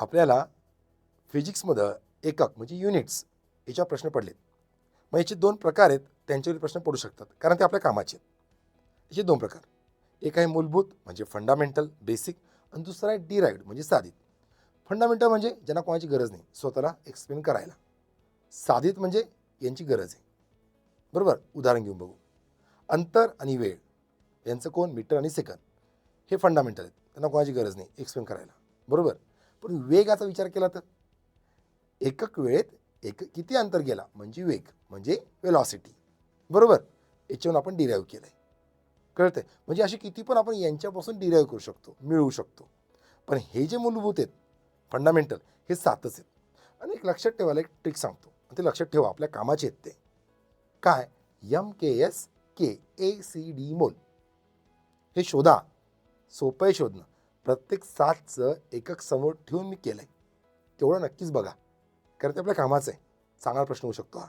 आपल्याला फिजिक्समध्ये एकक म्हणजे युनिट्स याच्यावर प्रश्न पडलेत. मग याचे दोन प्रकार आहेत त्यांच्यावर प्रश्न पडू शकतात कारण ते आपल्या कामाचे आहेत. याचे दोन प्रकार. एक आहे मूलभूत म्हणजे फंडामेंटल बेसिक आणि दुसरा आहे डिराईव्ड म्हणजे साधित. फंडामेंटल म्हणजे ज्यांना कोणाची गरज नाही स्वतःला एक्सप्लेन करायला. साधित म्हणजे यांची गरज आहे. बरोबर? उदाहरण घेऊन बघू. अंतर आणि वेळ. यांचं कोण? मीटर आणि सेकंद. हे फंडामेंटल आहेत. त्यांना कोणाची गरज नाही एक्सप्लेन करायला. बरोबर? पण वेगाचा विचार केला तर? एकक वेळेत एक किती अंतर गेला? म्हणजे वेग म्हणजे वेलॉसिटी बरोबर? याच्यावरून आपण डिराईव्ह केलं आहे कळतंय? म्हणजे असे किती पण आपण यांच्यापासून डिराईव्ह करू शकतो मिळवू शकतो. पण हे जे मूलभूत आहेत फंडामेंटल हे सातच आहेत. आणि एक लक्षात ठेवायला एक ट्रिक सांगतो. ते लक्षात ठेवा आपल्या कामाचे आहेत ते. काय? M K S K A C D mall. हे शोधा. सोपं आहे शोधणं. प्रत्येक सातचं एकक समोर ठेवून मी केलं आहे तेवढं नक्कीच बघा. कारण ते आपल्या कामाचं आहे. चांगला प्रश्न होऊ शकतो हा.